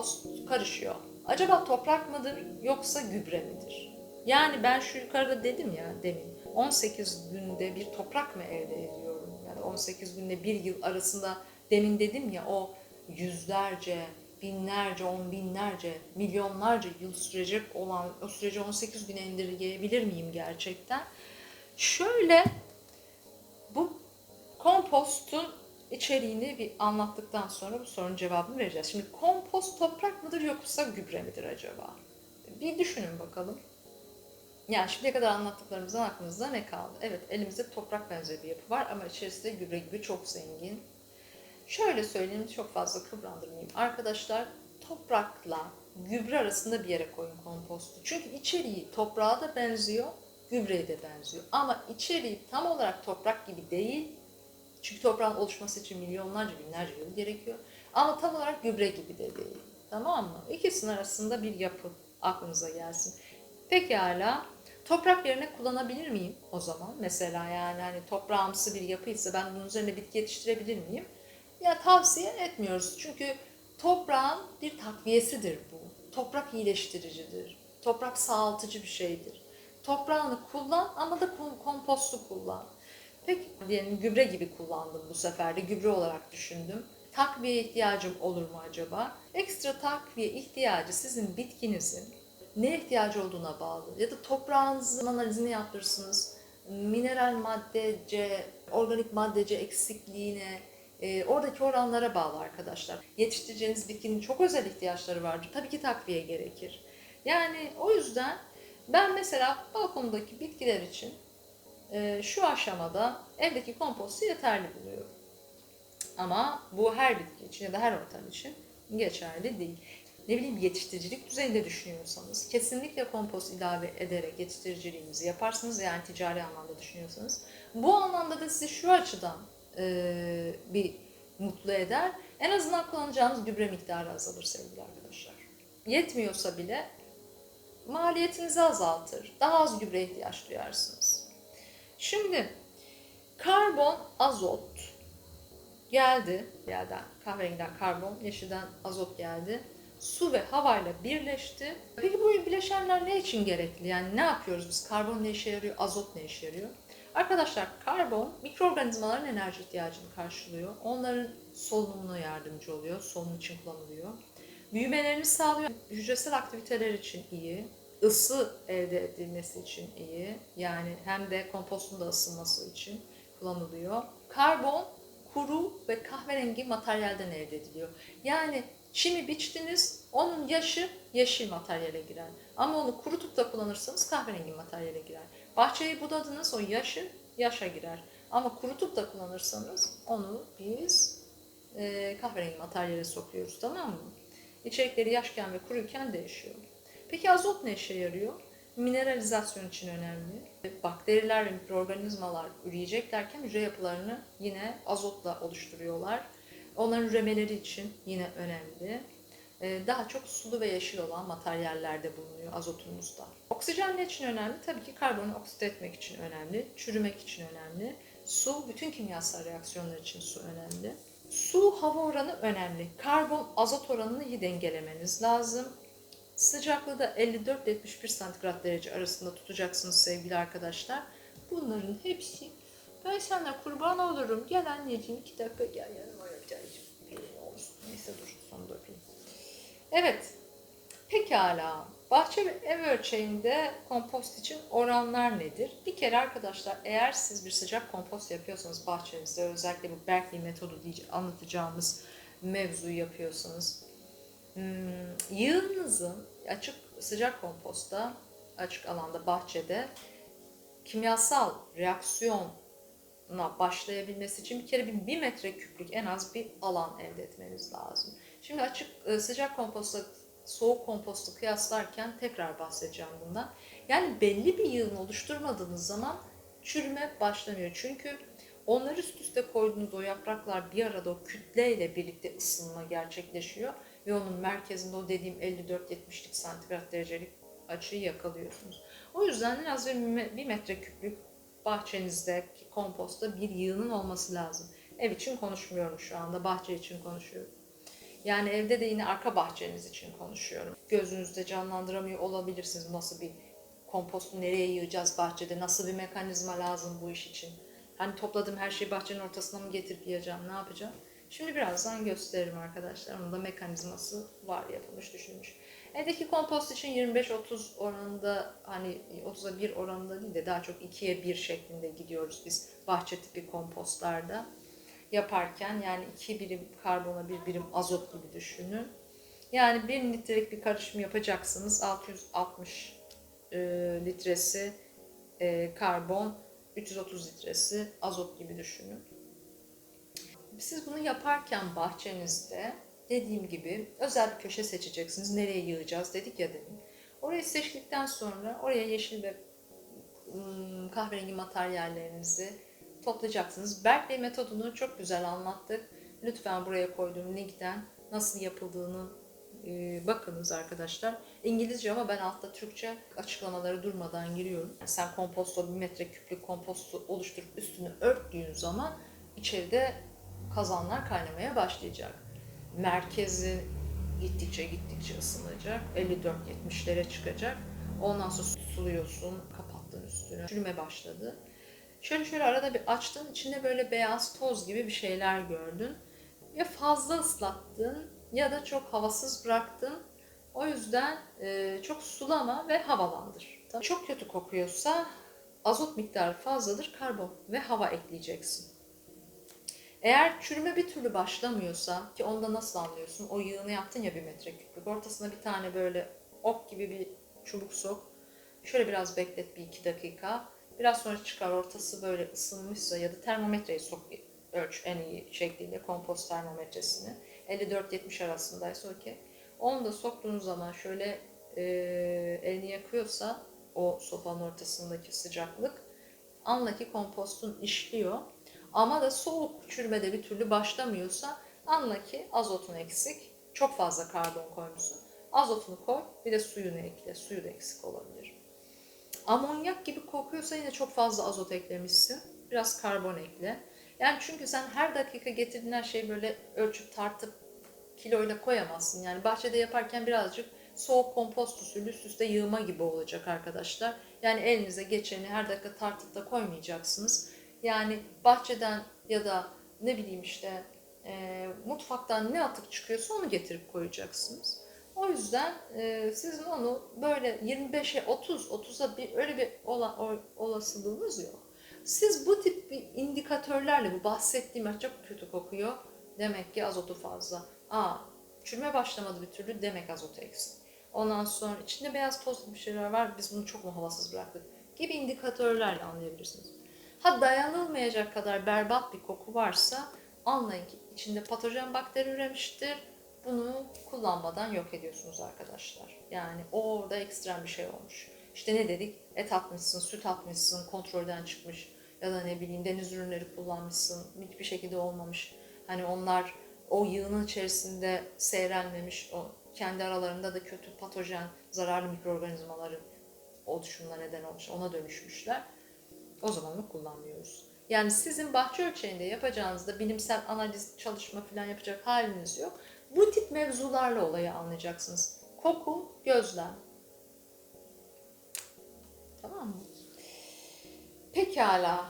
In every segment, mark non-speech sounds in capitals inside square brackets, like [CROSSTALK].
kompost karışıyor. Acaba toprak mıdır yoksa gübre midir? Yani ben şu yukarıda dedim ya demin 18 günde bir toprak mı elde ediyorum? Yani 18 günde bir yıl arasında demin dedim ya o yüzlerce, binlerce, on binlerce, milyonlarca yıl sürecek olan o süreci 18 güne indirgeyebilir miyim gerçekten? Şöyle bu kompostun içeriğini bir anlattıktan sonra bu sorunun cevabını vereceğiz. Şimdi kompost toprak mıdır yoksa gübre midir acaba? Bir düşünün bakalım. Yani şimdiye kadar anlattıklarımızdan aklınızda ne kaldı? Evet elimizde toprak benzeri bir yapı var ama içerisinde gübre gibi çok zengin. Şöyle söyleyeyim çok fazla kıvrandırmayayım. Arkadaşlar toprakla gübre arasında bir yere koyun kompostu. Çünkü içeriği toprağa da benziyor, gübreye de benziyor. Ama içeriği tam olarak toprak gibi değil. Çünkü toprağın oluşması için milyonlarca, binlerce yıl gerekiyor. Ama tam olarak gübre gibi de değil. Tamam mı? İkisinin arasında bir yapı aklınıza gelsin. Pekala toprak yerine kullanabilir miyim o zaman? Mesela yani hani toprağımsı bir yapıysa ben bunun üzerine bitki yetiştirebilir miyim? Ya tavsiye etmiyoruz. Çünkü toprağın bir takviyesidir bu. Toprak iyileştiricidir. Toprak sağaltıcı bir şeydir. Toprağını kullan ama da kom- kompostu kullan. Peki diyelim gübre gibi kullandım bu sefer de gübre olarak düşündüm. Takviye ihtiyacım olur mu acaba? Ekstra takviye ihtiyacı sizin bitkinizin ne ihtiyacı olduğuna bağlı. Ya da toprağınızın analizini yaptırırsınız. Mineral maddece, organik maddece eksikliğine, e, oradaki oranlara bağlı arkadaşlar. Yetiştireceğiniz bitkinin çok özel ihtiyaçları vardır. Tabii ki takviye gerekir. Yani o yüzden ben mesela balkondaki bitkiler için e, şu aşamada evdeki kompostu yeterli buluyorum. Ama bu her bitki için ya da her ortam için geçerli değil. Ne bileyim yetiştiricilik düzeyinde düşünüyorsanız kesinlikle kompost ilave ederek yetiştiriciliğinizi yaparsınız yani ticari anlamda düşünüyorsanız. Bu anlamda da sizi şu açıdan e, bir mutlu eder. En azından kullanacağınız gübre miktarı azalır sevgili arkadaşlar. Yetmiyorsa bile maliyetinizi azaltır. Daha az gübre ihtiyaç duyarsınız. Şimdi karbon, azot geldi. Yerden kahverengiden karbon, yeşilden azot geldi. Su ve havayla birleşti. Peki bu bileşenler ne için gerekli? Yani ne yapıyoruz biz? Karbon ne işe yarıyor? Azot ne işe yarıyor? Arkadaşlar karbon mikroorganizmaların enerji ihtiyacını karşılıyor. Onların solunumuna yardımcı oluyor. Solunum için kullanılıyor. Büyümelerini sağlıyor. Hücresel aktiviteler için iyi. Isı elde edilmesi için iyi. Yani hem de kompostun da ısınması için kullanılıyor. Karbon kuru ve kahverengi materyalden elde ediliyor. Yani çimi biçtiniz, onun yaşı yeşil materyale girer. Ama onu kurutup da kullanırsanız kahverengi materyale girer. Bahçeyi budadınız, o yaşı yaşa girer. Ama kurutup da kullanırsanız onu biz e, kahverengi materyale sokuyoruz tamam mı? İçerikleri yaşken ve kuruyken değişiyor. Peki azot ne işe yarıyor? Mineralizasyon için önemli. Bakteriler ve mikroorganizmalar üreyeceklerken hücre yapılarını yine azotla oluşturuyorlar. Onların üremeleri için yine önemli. Ee, Daha çok sulu ve yeşil olan materyallerde bulunuyor azotumuzda. Oksijen ne için önemli? Tabii ki karbonu oksit etmek için önemli, çürümek için önemli. Su, bütün kimyasal reaksiyonlar için su önemli. Su hava oranı önemli. Karbon azot oranını iyi dengelemeniz lazım. Sıcaklığı da 54-71 santigrat derece arasında tutacaksınız sevgili arkadaşlar. Bunların hepsi ben sana kurban olurum. Gel anneciğim iki dakika gel yanıma olsun. Neyse dur sonunda öpeyim. Evet. Pekala. Bahçe ve ev ölçeğinde kompost için oranlar nedir? Bir kere arkadaşlar eğer siz bir sıcak kompost yapıyorsanız bahçenizde özellikle bu Berkeley metodu diye anlatacağımız mevzuyu yapıyorsanız hmm, yığınızın açık sıcak komposta açık alanda bahçede kimyasal reaksiyona başlayabilmesi için bir kere bir, bir metre küplük en az bir alan elde etmeniz lazım. Şimdi açık e, sıcak kompostla soğuk kompostu kıyaslarken tekrar bahsedeceğim bundan. Yani belli bir yığın oluşturmadığınız zaman çürüme başlamıyor. Çünkü onları üst üste koyduğunuz o yapraklar bir arada o kütleyle birlikte ısınma gerçekleşiyor ve onun merkezinde o dediğim 54-70'lik santigrat derecelik açıyı yakalıyorsunuz. O yüzden en az bir metre küplük bahçenizde komposta bir yığının olması lazım. Ev için konuşmuyorum şu anda, bahçe için konuşuyorum. Yani evde de yine arka bahçeniz için konuşuyorum. Gözünüzde canlandıramıyor olabilirsiniz nasıl bir kompostu nereye yığacağız bahçede, nasıl bir mekanizma lazım bu iş için. Hani topladığım her şeyi bahçenin ortasına mı getirip yiyeceğim, ne yapacağım? Şimdi birazdan gösteririm arkadaşlar. Onun da mekanizması var yapılmış, düşünmüş. Evdeki kompost için 25-30 oranında hani 30'a 1 oranında değil de daha çok 2'ye 1 şeklinde gidiyoruz biz bahçe tipi kompostlarda yaparken yani 2 birim karbona 1 birim azot gibi düşünün. Yani 1 litrelik bir karışım yapacaksınız. 660 e, litresi e, karbon, 330 litresi azot gibi düşünün. Siz bunu yaparken bahçenizde dediğim gibi özel bir köşe seçeceksiniz. Nereye yığacağız dedik ya demin. Orayı seçtikten sonra oraya yeşil ve ım, kahverengi materyallerinizi toplayacaksınız. Berkeley metodunu çok güzel anlattık. Lütfen buraya koyduğum linkten nasıl yapıldığını e, bakınız arkadaşlar. İngilizce ama ben altta Türkçe açıklamaları durmadan giriyorum. Sen komposto bir metre küplük kompostu oluşturup üstünü örttüğün zaman içeride kazanlar kaynamaya başlayacak. Merkezi gittikçe gittikçe ısınacak. 54-70'lere çıkacak. Ondan sonra suluyorsun, kapattın üstünü. Çürüme başladı. Şöyle şöyle arada bir açtın, içinde böyle beyaz toz gibi bir şeyler gördün. Ya fazla ıslattın ya da çok havasız bıraktın. O yüzden e, çok sulama ve havalandır. Tabii çok kötü kokuyorsa azot miktarı fazladır, karbon ve hava ekleyeceksin. Eğer çürüme bir türlü başlamıyorsa ki onda nasıl anlıyorsun? O yığını yaptın ya bir metre küplük. Ortasına bir tane böyle ok gibi bir çubuk sok. Şöyle biraz beklet bir iki dakika. Biraz sonra çıkar ortası böyle ısınmışsa ya da termometreyi sok ölç en iyi şekliyle kompost termometresini. 54-70 arasındaysa okey. Onu da soktuğunuz zaman şöyle e, elini yakıyorsa o sopanın ortasındaki sıcaklık anla ki kompostun işliyor. Ama da soğuk çürümede bir türlü başlamıyorsa anla ki azotun eksik. Çok fazla karbon koymuşsun. Azotunu koy bir de suyunu ekle. Suyu da eksik olabilir. Amonyak gibi kokuyorsa yine çok fazla azot eklemişsin. Biraz karbon ekle. Yani çünkü sen her dakika getirdiğin her şeyi böyle ölçüp tartıp kiloyla koyamazsın. Yani bahçede yaparken birazcık soğuk kompost usulü üst üste yığma gibi olacak arkadaşlar. Yani elinize geçeni her dakika tartıp da koymayacaksınız. Yani bahçeden ya da ne bileyim işte e, mutfaktan ne atık çıkıyorsa onu getirip koyacaksınız. O yüzden e, sizin onu böyle 25'e 30, 30'a bir öyle bir ola, o, olasılığınız yok. Siz bu tip bir indikatörlerle bu bahsettiğim çok kötü kokuyor. Demek ki azotu fazla. Aa, çürüme başlamadı bir türlü demek azotu eksik. Ondan sonra içinde beyaz toz bir şeyler var. Biz bunu çok mu havasız bıraktık? Gibi indikatörlerle anlayabilirsiniz. Ha dayanılmayacak kadar berbat bir koku varsa anlayın ki içinde patojen bakteri üremiştir. Bunu kullanmadan yok ediyorsunuz arkadaşlar. Yani orada ekstrem bir şey olmuş. İşte ne dedik? Et atmışsın, süt atmışsın, kontrolden çıkmış ya da ne bileyim deniz ürünleri kullanmışsın. Hiçbir şekilde olmamış. Hani onlar o yığının içerisinde seyrelmemiş, o kendi aralarında da kötü patojen, zararlı mikroorganizmaların oluşumuna neden olmuş, ona dönüşmüşler. O zaman onu kullanmıyoruz. Yani sizin bahçe ölçeğinde yapacağınızda bilimsel analiz, çalışma falan yapacak haliniz yok. Bu tip mevzularla olayı anlayacaksınız. Koku, gözlem. Tamam mı? Pekala.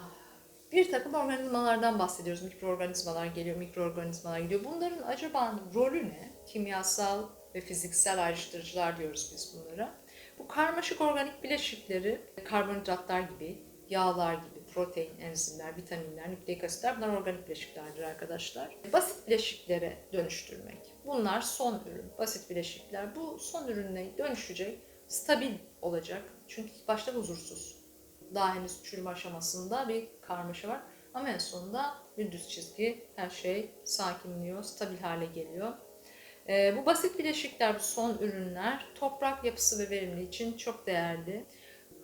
Bir takım organizmalardan bahsediyoruz. Mikroorganizmalar geliyor, mikroorganizmalar gidiyor. Bunların acaba rolü ne? Kimyasal ve fiziksel ayrıştırıcılar diyoruz biz bunlara. Bu karmaşık organik bileşikleri karbonhidratlar gibi, yağlar gibi, protein, enzimler, vitaminler, nükleik asitler bunlar organik bileşiklerdir arkadaşlar. Basit bileşiklere dönüştürmek. Bunlar son ürün. Basit bileşikler. Bu son ürüne dönüşecek, stabil olacak. Çünkü ilk başta huzursuz. Daha henüz çürüme aşamasında bir karmaşa var. Ama en sonunda bir düz çizgi, her şey sakinliyor, stabil hale geliyor. Ee, bu basit bileşikler, bu son ürünler toprak yapısı ve verimli için çok değerli.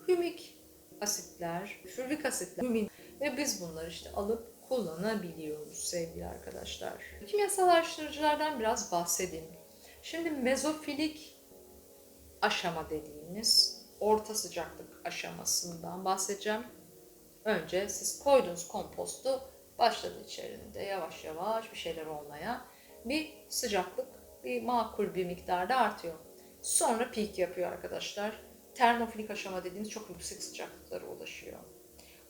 Hümik asitler, fürvik asitler, ve biz bunları işte alıp kullanabiliyoruz sevgili arkadaşlar. Kimyasal araştırıcılardan biraz bahsedeyim. Şimdi mezofilik aşama dediğimiz orta sıcaklık aşamasından bahsedeceğim. Önce siz koyduğunuz kompostu başladı içerisinde yavaş yavaş bir şeyler olmaya. Bir sıcaklık bir makul bir miktarda artıyor. Sonra peak yapıyor arkadaşlar. Termofilik aşama dediğimiz çok yüksek sıcaklıklara ulaşıyor.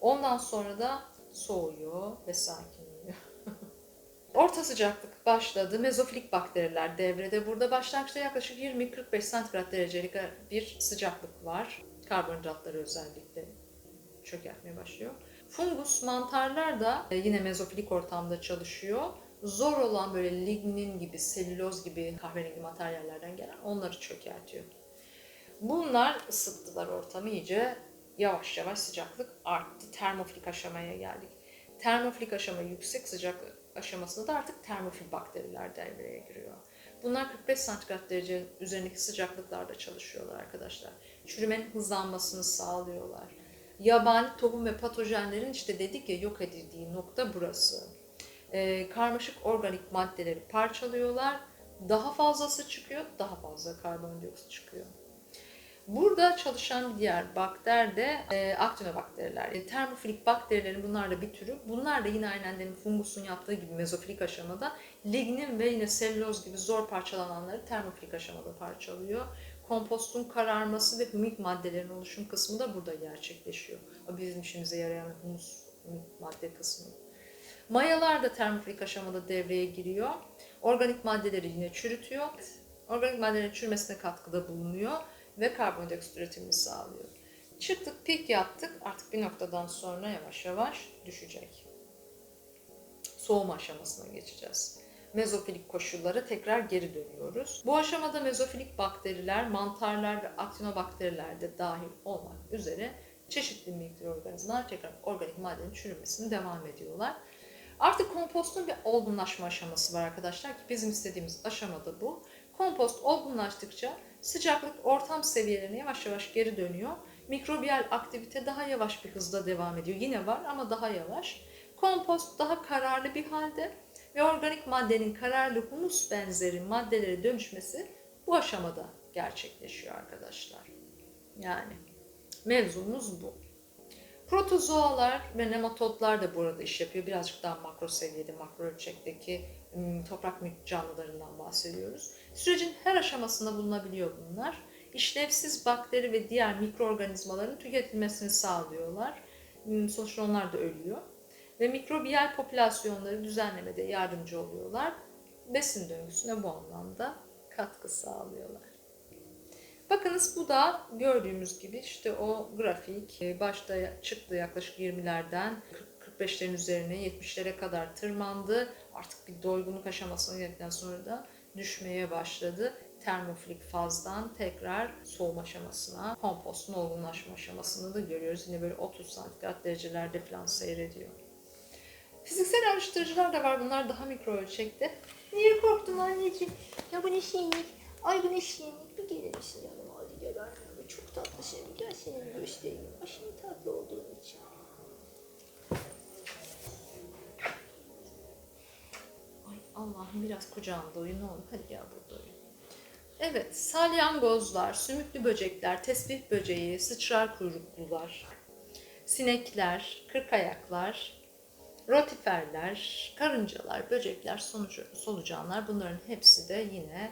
Ondan sonra da soğuyor ve sakinliyor. [LAUGHS] Orta sıcaklık başladı. Mezofilik bakteriler devrede. Burada başlangıçta yaklaşık 20-45 santigrat derecelik bir sıcaklık var. Karbonhidratları özellikle çökertmeye başlıyor. Fungus, mantarlar da e, yine mezofilik ortamda çalışıyor. Zor olan böyle lignin gibi, selüloz gibi kahverengi materyallerden gelen onları çökertiyor. Bunlar ısıttılar ortamı iyice. Yavaş yavaş sıcaklık arttı. Termofilik aşamaya geldik. Termofilik aşama yüksek sıcaklık aşamasında da artık termofil bakteriler devreye giriyor. Bunlar 45 santigrat derece üzerindeki sıcaklıklarda çalışıyorlar arkadaşlar. Çürümenin hızlanmasını sağlıyorlar. Yabani tohum ve patojenlerin işte dedik ya yok edildiği nokta burası. Ee, karmaşık organik maddeleri parçalıyorlar. Daha fazlası çıkıyor, daha fazla karbondioksit çıkıyor. Burada çalışan diğer bakter de e, aktinobakteriler. E, termofilik bakterilerin bunlar da bir türü. Bunlar da yine aynen demin fungusun yaptığı gibi mezofilik aşamada lignin ve yine selüloz gibi zor parçalananları termofilik aşamada parçalıyor. Kompostun kararması ve hümik maddelerin oluşum kısmı da burada gerçekleşiyor. O bizim işimize yarayan humus hümik madde kısmı. Mayalar da termofilik aşamada devreye giriyor. Organik maddeleri yine çürütüyor. Organik maddelerin çürümesine katkıda bulunuyor ve karbondioksit üretimini sağlıyor. Çıktık, pik yaptık. Artık bir noktadan sonra yavaş yavaş düşecek. Soğuma aşamasına geçeceğiz. Mezofilik koşullara tekrar geri dönüyoruz. Bu aşamada mezofilik bakteriler, mantarlar ve aktinobakteriler de dahil olmak üzere çeşitli mikroorganizmalar tekrar organik maddenin çürümesini devam ediyorlar. Artık kompostun bir olgunlaşma aşaması var arkadaşlar ki bizim istediğimiz aşamada bu. Kompost olgunlaştıkça sıcaklık ortam seviyelerine yavaş yavaş geri dönüyor. Mikrobiyal aktivite daha yavaş bir hızda devam ediyor. Yine var ama daha yavaş. Kompost daha kararlı bir halde ve organik maddenin kararlı humus benzeri maddelere dönüşmesi bu aşamada gerçekleşiyor arkadaşlar. Yani mevzumuz bu. Protozoalar ve nematodlar da burada iş yapıyor. Birazcık daha makro seviyede, makro ölçekteki toprak canlılarından bahsediyoruz. Sürecin her aşamasında bulunabiliyor bunlar. İşlevsiz bakteri ve diğer mikroorganizmaların tüketilmesini sağlıyorlar. Sonuçta onlar da ölüyor. Ve mikrobiyal popülasyonları düzenlemede yardımcı oluyorlar. Besin döngüsüne bu anlamda katkı sağlıyorlar. Bakınız bu da gördüğümüz gibi işte o grafik e, başta çıktı yaklaşık 20'lerden 45'lerin üzerine 70'lere kadar tırmandı. Artık bir doygunluk aşamasına geldikten sonra da düşmeye başladı. Termofilik fazdan tekrar soğuma aşamasına, kompostun olgunlaşma aşamasını da görüyoruz. Yine böyle 30 santigrat derecelerde falan seyrediyor. Fiziksel araştırıcılar da var. Bunlar daha mikro ölçekte. Niye korktun anneciğim? Ya bu ne şeylik? Ay bu ne şeylik? Bir gelir misin yanıma hadi gel annem. Çok tatlı şey. Gel seni bir göstereyim. Aşırı tatlı olduğun Allah'ım biraz kucağımda uyu ne olur. Hadi gel burada uyu. Evet, salyangozlar, sümüklü böcekler, tesbih böceği, sıçrar kuyruklular, sinekler, kırkayaklar, rotiferler, karıncalar, böcekler, solucanlar bunların hepsi de yine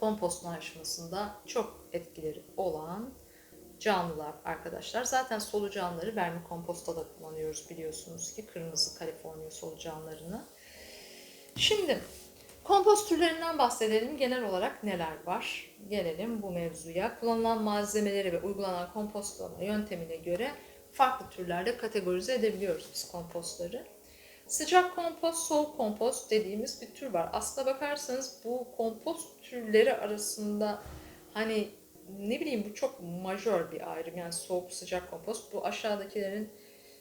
kompostun aşamasında çok etkileri olan canlılar arkadaşlar. Zaten solucanları vermi komposta da kullanıyoruz biliyorsunuz ki kırmızı Kaliforniya solucanlarını. Şimdi kompost türlerinden bahsedelim. Genel olarak neler var? Gelelim bu mevzuya. Kullanılan malzemeleri ve uygulanan kompostlama yöntemine göre farklı türlerde kategorize edebiliyoruz biz kompostları. Sıcak kompost, soğuk kompost dediğimiz bir tür var. Aslına bakarsanız bu kompost türleri arasında hani ne bileyim bu çok majör bir ayrım. Yani soğuk sıcak kompost. Bu aşağıdakilerin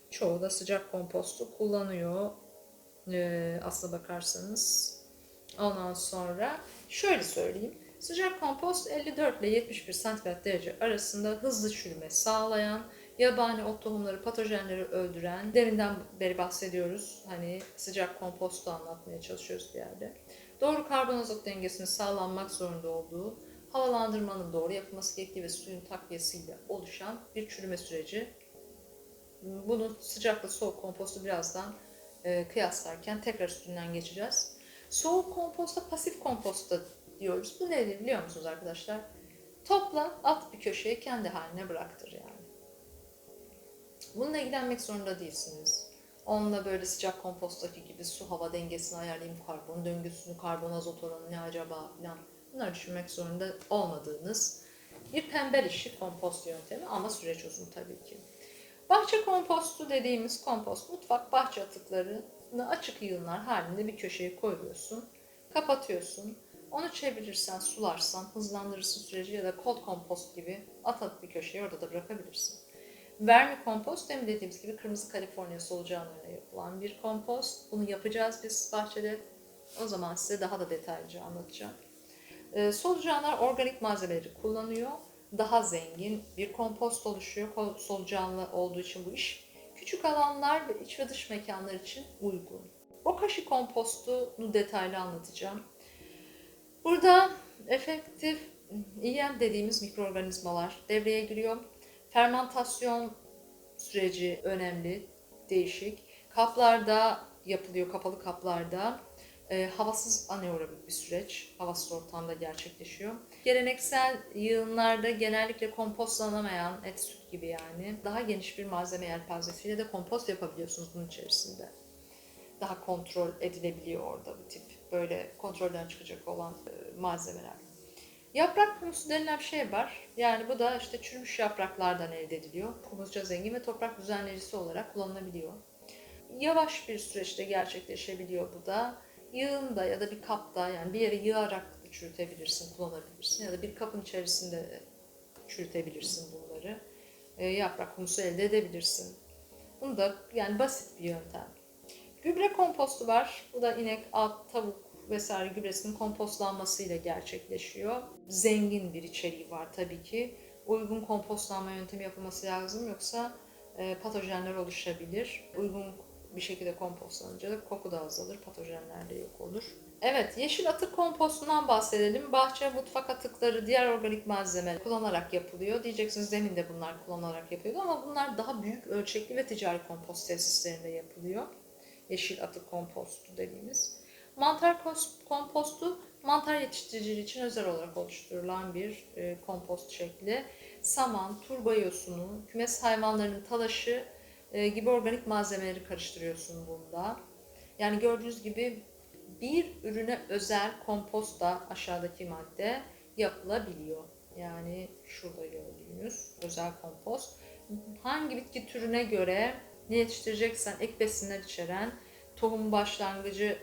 çoğu da sıcak kompostu kullanıyor. Ee, aslına bakarsanız. Ondan sonra şöyle söyleyeyim. Sıcak kompost 54 ile 71 santigrat derece arasında hızlı çürüme sağlayan, yabani ot tohumları, patojenleri öldüren, deminden beri bahsediyoruz. Hani sıcak kompostu anlatmaya çalışıyoruz bir yerde. Doğru karbon azot dengesinin sağlanmak zorunda olduğu, havalandırmanın doğru yapılması gerektiği ve suyun takviyesiyle oluşan bir çürüme süreci. Bunun sıcakla soğuk kompostu birazdan e, kıyaslarken tekrar üstünden geçeceğiz. Soğuk komposta pasif komposta diyoruz. Bu nedir biliyor musunuz arkadaşlar? Topla, at bir köşeye kendi haline bıraktır yani. Bununla ilgilenmek zorunda değilsiniz. Onunla böyle sıcak kompostaki gibi su hava dengesini ayarlayayım, karbon döngüsünü, karbon azot oranı ne acaba falan bunları düşünmek zorunda olmadığınız bir pembe işi kompost yöntemi ama süreç uzun tabii ki. Bahçe kompostu dediğimiz kompost mutfak bahçe atıklarını açık yığınlar halinde bir köşeye koyuyorsun, kapatıyorsun. Onu çevirirsen, sularsan, hızlandırırsın süreci ya da cold kompost gibi at at bir köşeye orada da bırakabilirsin. Vermi kompost demin dediğimiz gibi kırmızı Kaliforniya solucanlarına yapılan bir kompost. Bunu yapacağız biz bahçede. O zaman size daha da detaylıca anlatacağım. Ee, solucanlar organik malzemeleri kullanıyor. Daha zengin bir kompost oluşuyor. Solucanlı olduğu için bu iş. Küçük alanlar ve iç ve dış mekanlar için uygun. Bokashi kompostunu detaylı anlatacağım. Burada efektif EM dediğimiz mikroorganizmalar devreye giriyor. Fermentasyon süreci önemli, değişik. Kaplarda yapılıyor, kapalı kaplarda. E, havasız anaerobik bir süreç, havasız ortamda gerçekleşiyor. Geleneksel yığınlarda genellikle kompostlanamayan et süt gibi yani daha geniş bir malzeme yelpazesiyle de kompost yapabiliyorsunuz bunun içerisinde. Daha kontrol edilebiliyor orada bu tip böyle kontrolden çıkacak olan e, malzemeler. Yaprak humusu denilen bir şey var. Yani bu da işte çürümüş yapraklardan elde ediliyor. Humusça zengin ve toprak düzenleyicisi olarak kullanılabiliyor. Yavaş bir süreçte gerçekleşebiliyor bu da. Yığında ya da bir kapta yani bir yere yığarak çürütebilirsin, kullanabilirsin ya da bir kapın içerisinde de çürütebilirsin bunları. E, yaprak humusu elde edebilirsin. Bunu da yani basit bir yöntem. Gübre kompostu var. Bu da inek, at, tavuk vesaire gübresinin kompostlanmasıyla gerçekleşiyor. Zengin bir içeriği var tabii ki. Uygun kompostlanma yöntemi yapılması lazım yoksa e, patojenler oluşabilir. Uygun bir şekilde kompostlanınca da koku da azalır, patojenler de yok olur. Evet, yeşil atık kompostundan bahsedelim. Bahçe, mutfak atıkları, diğer organik malzeme kullanarak yapılıyor. Diyeceksiniz demin de bunlar kullanılarak yapıyordu ama bunlar daha büyük ölçekli ve ticari kompost tesislerinde yapılıyor. Yeşil atık kompostu dediğimiz. Mantar kompostu mantar yetiştiriciliği için özel olarak oluşturulan bir e, kompost şekli. Saman, turba yosunu, kümes hayvanlarının talaşı e, gibi organik malzemeleri karıştırıyorsun bunda. Yani gördüğünüz gibi bir ürüne özel kompost da aşağıdaki madde yapılabiliyor. Yani şurada gördüğünüz özel kompost. Hangi bitki türüne göre ne yetiştireceksen ek besinler içeren tohum başlangıcı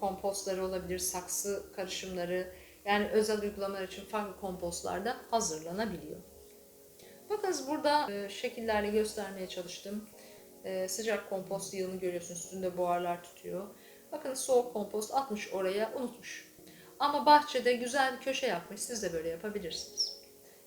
kompostları olabilir, saksı karışımları yani özel uygulamalar için farklı kompostlar da hazırlanabiliyor. Bakınız burada e, şekillerle göstermeye çalıştım. E, sıcak kompost yığını görüyorsunuz üstünde buharlar tutuyor. Bakın soğuk kompost atmış oraya unutmuş. Ama bahçede güzel bir köşe yapmış siz de böyle yapabilirsiniz.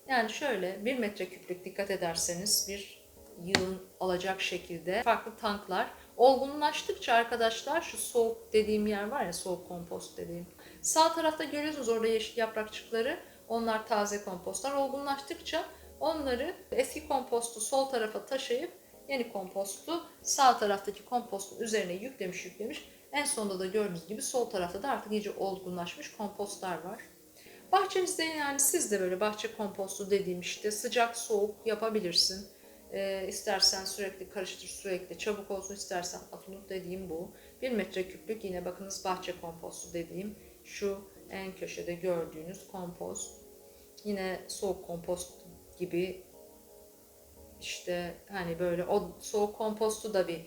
Yani şöyle bir metreküplük dikkat ederseniz bir yığın alacak şekilde farklı tanklar olgunlaştıkça arkadaşlar şu soğuk dediğim yer var ya soğuk kompost dediğim. Sağ tarafta görüyorsunuz orada yeşil yaprakçıkları. Onlar taze kompostlar. Olgunlaştıkça onları eski kompostu sol tarafa taşıyıp yeni kompostu sağ taraftaki kompostun üzerine yüklemiş yüklemiş. En sonunda da gördüğünüz gibi sol tarafta da artık iyice olgunlaşmış kompostlar var. Bahçenizde yani siz de böyle bahçe kompostu dediğim işte sıcak soğuk yapabilirsin. Ee, istersen sürekli karıştır sürekli çabuk olsun istersen atılıp dediğim bu. Bir metreküplük yine bakınız bahçe kompostu dediğim şu en köşede gördüğünüz kompost. Yine soğuk kompost gibi işte hani böyle o soğuk kompostu da bir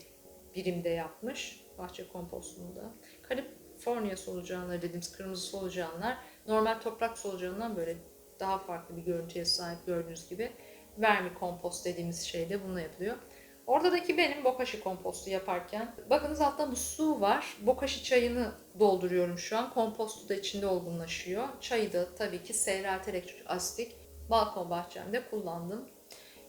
birimde yapmış bahçe kompostunda. Kaliforniya solucanları dediğimiz kırmızı solucanlar normal toprak solucanından böyle daha farklı bir görüntüye sahip gördüğünüz gibi vermi kompost dediğimiz şey de bununla yapılıyor. Oradaki benim bokashi kompostu yaparken bakınız altta su var. Bokashi çayını dolduruyorum şu an. Kompostu da içinde olgunlaşıyor. Çayı da tabii ki seyrelterek asitik balkon bahçemde kullandım.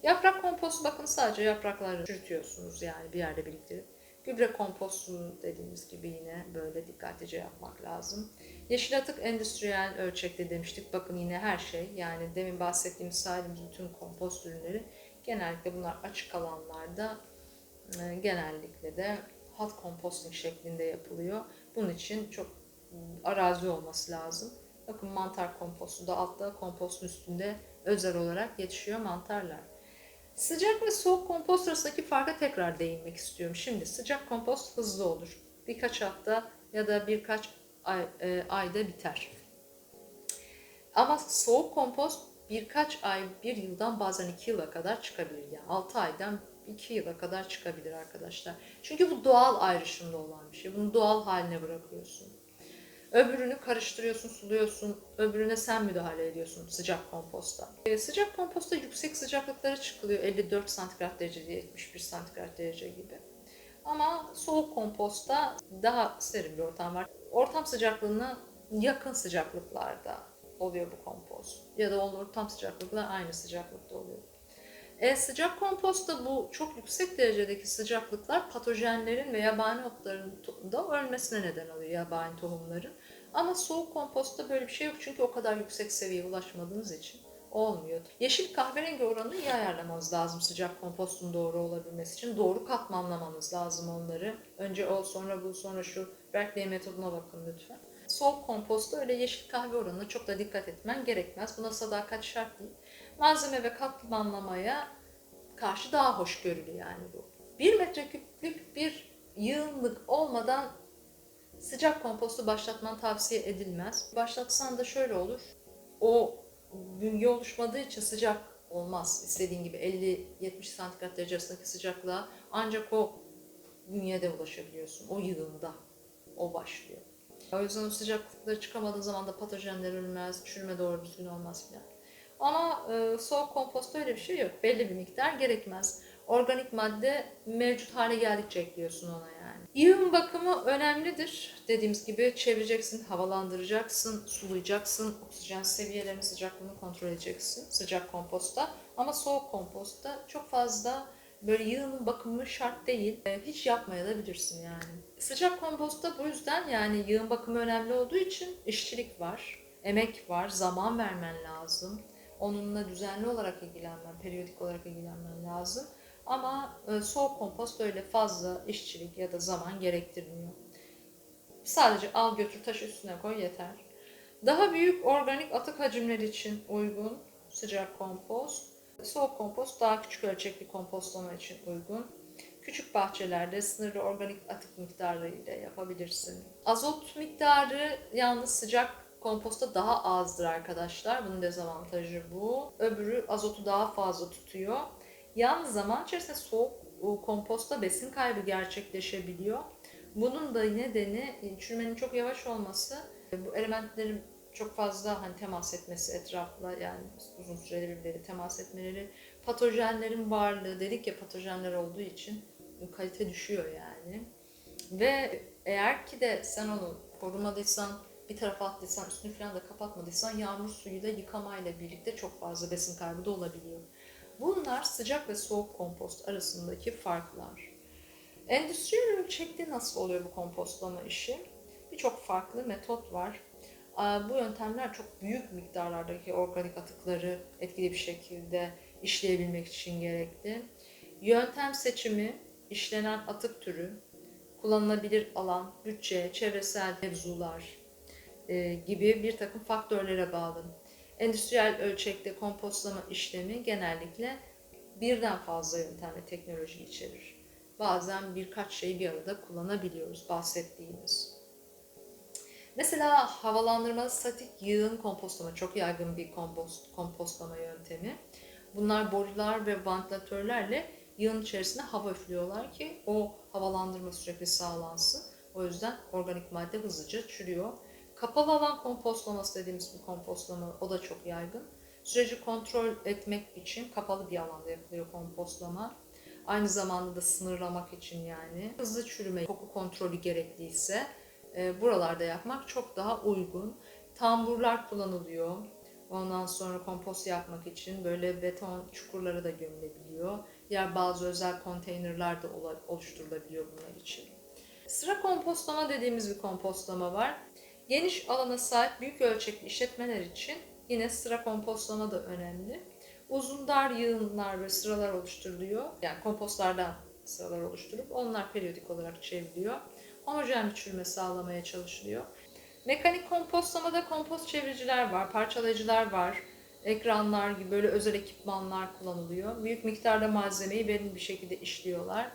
Yaprak kompostu bakın sadece yaprakları çürütüyorsunuz yani bir yerde biriktirip. Gübre kompostunu dediğimiz gibi yine böyle dikkatlice yapmak lazım. Yeşil atık endüstriyel ölçekte demiştik. Bakın yine her şey yani demin bahsettiğimiz saydığımız bütün kompost ürünleri genellikle bunlar açık alanlarda e, genellikle de hot composting şeklinde yapılıyor. Bunun için çok arazi olması lazım. Bakın mantar kompostu da altta kompostun üstünde özel olarak yetişiyor mantarlar. Sıcak ve soğuk kompost arasındaki farka tekrar değinmek istiyorum. Şimdi sıcak kompost hızlı olur. Birkaç hafta ya da birkaç ay, e, ayda biter. Ama soğuk kompost birkaç ay, bir yıldan bazen iki yıla kadar çıkabilir. Yani 6 aydan 2 yıla kadar çıkabilir arkadaşlar. Çünkü bu doğal ayrışımda olan bir şey. Bunu doğal haline bırakıyorsun. Öbürünü karıştırıyorsun, suluyorsun. Öbürüne sen müdahale ediyorsun sıcak komposta. Ee, sıcak komposta yüksek sıcaklıklara çıkılıyor. 54 santigrat derece, 71 santigrat derece gibi. Ama soğuk komposta daha serin bir ortam var. Ortam sıcaklığına yakın sıcaklıklarda oluyor bu kompost. Ya da ortam sıcaklıklar aynı sıcaklıkta oluyor. E, sıcak kompostta bu çok yüksek derecedeki sıcaklıklar patojenlerin ve yabani otların da ölmesine neden oluyor yabani tohumların. Ama soğuk kompostta böyle bir şey yok çünkü o kadar yüksek seviyeye ulaşmadığınız için olmuyor. Yeşil kahverengi oranını iyi ayarlamanız lazım sıcak kompostun doğru olabilmesi için. Doğru katmanlamanız lazım onları. Önce o sonra bu sonra şu Berkeley metoduna bakın lütfen. Soğuk komposta öyle yeşil kahve oranına çok da dikkat etmen gerekmez. Buna sadakat şart değil. Malzeme ve katmanlamaya karşı daha hoşgörülü yani bu. 1 metreküplük bir yığınlık olmadan sıcak kompostu başlatman tavsiye edilmez. Başlatsan da şöyle olur. O bünye oluşmadığı için sıcak olmaz. İstediğin gibi 50-70 santigrat derece arasındaki sıcaklığa ancak o bünyede ulaşabiliyorsun. O yığında. O başlıyor. O yüzden o sıcaklıklara çıkamadığı zaman da patojenler ölmez, çürüme doğru düzgün olmaz filan. Ama e, soğuk komposta öyle bir şey yok. Belli bir miktar gerekmez. Organik madde mevcut hale geldikçe ekliyorsun ona yani. Yığın bakımı önemlidir. Dediğimiz gibi çevireceksin, havalandıracaksın, sulayacaksın, oksijen seviyelerini, sıcaklığını kontrol edeceksin sıcak komposta. Ama soğuk komposta çok fazla böyle yığının bakımı şart değil. E, Hiç yapmayabilirsin yani. Sıcak komposta bu yüzden yani yığın bakımı önemli olduğu için işçilik var, emek var, zaman vermen lazım. Onunla düzenli olarak ilgilenmen, periyodik olarak ilgilenmen lazım. Ama e, soğuk kompost öyle fazla işçilik ya da zaman gerektirmiyor. Sadece al götür taş üstüne koy yeter. Daha büyük organik atık hacimleri için uygun sıcak kompost. Soğuk kompost daha küçük ölçekli kompostlama için uygun. Küçük bahçelerde sınırlı organik atık miktarı ile yapabilirsin. Azot miktarı yalnız sıcak komposta daha azdır arkadaşlar. Bunun dezavantajı bu. Öbürü azotu daha fazla tutuyor. Yalnız zaman içerisinde soğuk e, komposta besin kaybı gerçekleşebiliyor. Bunun da nedeni e, çürümenin çok yavaş olması. E, Bu elementlerin çok fazla hani temas etmesi etrafla yani uzun süreli birbirleriyle temas etmeleri, patojenlerin varlığı dedik ya patojenler olduğu için kalite düşüyor yani. Ve eğer ki de sen onu korumadıysan, bir tarafa attıysan, üstünü falan da kapatmadıysan yağmur suyuyla yıkamayla birlikte çok fazla besin kaybı da olabiliyor. Bunlar sıcak ve soğuk kompost arasındaki farklar. Endüstriyel ölçekte nasıl oluyor bu kompostlama işi? Birçok farklı metot var. Bu yöntemler çok büyük miktarlardaki organik atıkları etkili bir şekilde işleyebilmek için gerekli. Yöntem seçimi, işlenen atık türü, kullanılabilir alan, bütçe, çevresel mevzular e, gibi bir takım faktörlere bağlı. Endüstriyel ölçekte kompostlama işlemi genellikle birden fazla yöntem ve teknoloji içerir. Bazen birkaç şeyi bir arada kullanabiliyoruz bahsettiğimiz. Mesela havalandırma statik yığın kompostlama çok yaygın bir kompost, kompostlama yöntemi. Bunlar borular ve vantilatörlerle yığın içerisine hava üflüyorlar ki o havalandırma sürekli sağlansın. O yüzden organik madde hızlıca çürüyor. Kapalı alan kompostlaması dediğimiz bir kompostlama o da çok yaygın. Süreci kontrol etmek için kapalı bir alanda yapılıyor kompostlama. Aynı zamanda da sınırlamak için yani hızlı çürüme, koku kontrolü gerekliyse e, buralarda yapmak çok daha uygun. Tamburlar kullanılıyor. Ondan sonra kompost yapmak için böyle beton çukurlara da gömülebiliyor. Diğer bazı özel konteynerler de oluşturulabiliyor bunlar için. Sıra kompostlama dediğimiz bir kompostlama var. Geniş alana sahip büyük ölçekli işletmeler için yine sıra kompostlama da önemli. Uzun dar yığınlar ve sıralar oluşturuluyor. Yani kompostlardan sıralar oluşturup onlar periyodik olarak çevriliyor. Homojen bir çürüme sağlamaya çalışılıyor. Mekanik kompostlamada kompost çeviriciler var, parçalayıcılar var. Ekranlar gibi böyle özel ekipmanlar kullanılıyor. Büyük miktarda malzemeyi verimli bir şekilde işliyorlar.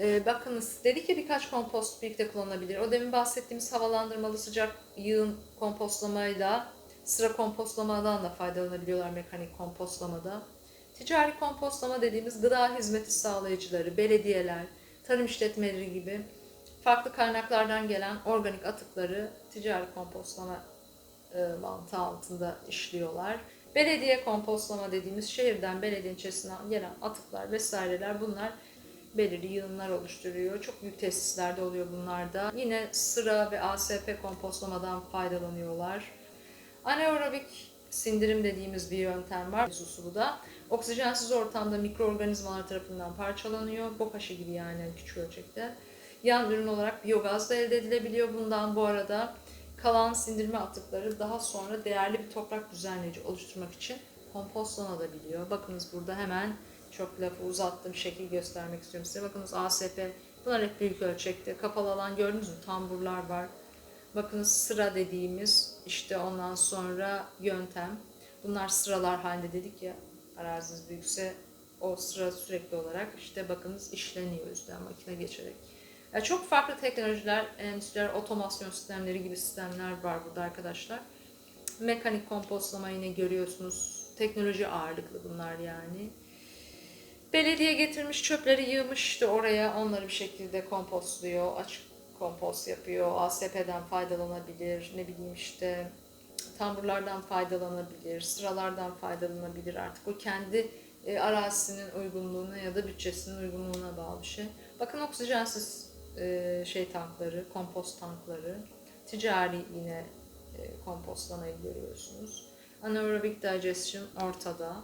Ee, bakınız dedik ya birkaç kompost birlikte kullanılabilir. O demin bahsettiğimiz havalandırmalı sıcak yığın kompostlamayla sıra kompostlamadan da faydalanabiliyorlar mekanik kompostlamada. Ticari kompostlama dediğimiz gıda hizmeti sağlayıcıları, belediyeler, tarım işletmeleri gibi farklı kaynaklardan gelen organik atıkları ticari kompostlama e, mantığı altında işliyorlar. Belediye kompostlama dediğimiz şehirden belediyenin içerisinden gelen atıklar vesaireler bunlar belirli yığınlar oluşturuyor. Çok büyük tesislerde oluyor bunlar da. Yine sıra ve ASP kompostlamadan faydalanıyorlar. Anaerobik sindirim dediğimiz bir yöntem var. Bu da oksijensiz ortamda mikroorganizmalar tarafından parçalanıyor. Bokaşı gibi yani küçük ölçekte. Yan ürün olarak biyogaz da elde edilebiliyor. Bundan bu arada kalan sindirme atıkları daha sonra değerli bir toprak düzenleyici oluşturmak için kompostlanabiliyor. Bakınız burada hemen çok lafı uzattım şekil göstermek istiyorum size. Bakınız ASP bunlar hep büyük ölçekte. Kapalı alan gördünüz mü? Tamburlar var. Bakınız sıra dediğimiz işte ondan sonra yöntem. Bunlar sıralar halinde dedik ya araziniz büyükse o sıra sürekli olarak işte bakınız işleniyor üstten makine geçerek. Yani çok farklı teknolojiler, endüstriyel otomasyon sistemleri gibi sistemler var burada arkadaşlar. Mekanik kompostlama yine görüyorsunuz. Teknoloji ağırlıklı bunlar yani. Belediye getirmiş çöpleri yığmış işte oraya onları bir şekilde kompostluyor, açık kompost yapıyor, ASP'den faydalanabilir, ne bileyim işte tamburlardan faydalanabilir, sıralardan faydalanabilir artık o kendi e, arazisinin uygunluğuna ya da bütçesinin uygunluğuna bağlı bir şey. Bakın oksijensiz e, şey tankları, kompost tankları, ticari yine e, kompostlamayı görüyorsunuz. Anaerobic digestion ortada.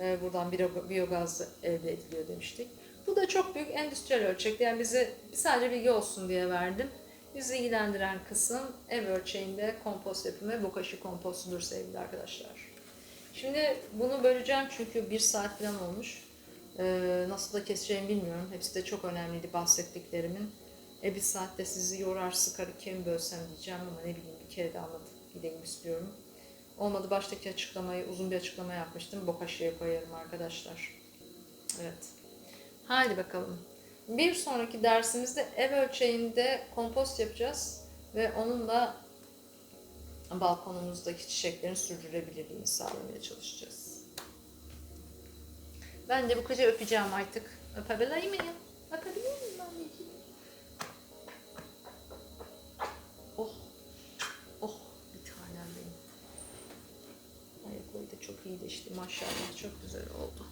E, buradan biyo- biyogaz elde ediliyor demiştik. Bu da çok büyük endüstriyel ölçekte. Yani bize sadece bilgi olsun diye verdim. Bizi ilgilendiren kısım ev ölçeğinde kompost yapımı bokashi kompostudur sevgili arkadaşlar. Şimdi bunu böleceğim çünkü bir saat falan olmuş. Ee, nasıl da keseceğimi bilmiyorum. Hepsi de çok önemliydi bahsettiklerimin. E bir saatte sizi yorar sıkar ikiye mi bölsem diyeceğim ama ne bileyim bir kere de anlatıp gideyim istiyorum. Olmadı baştaki açıklamayı uzun bir açıklama yapmıştım. Bokashi'ye koyarım arkadaşlar. Evet. Haydi bakalım. Bir sonraki dersimizde ev ölçeğinde kompost yapacağız ve onunla balkonumuzdaki çiçeklerin sürdürülebilirliğini sağlamaya çalışacağız. Ben de bu kızı öpeceğim artık. Öpebilir miyim? Öpebilir çok iyiydi işte maşallah çok güzel oldu.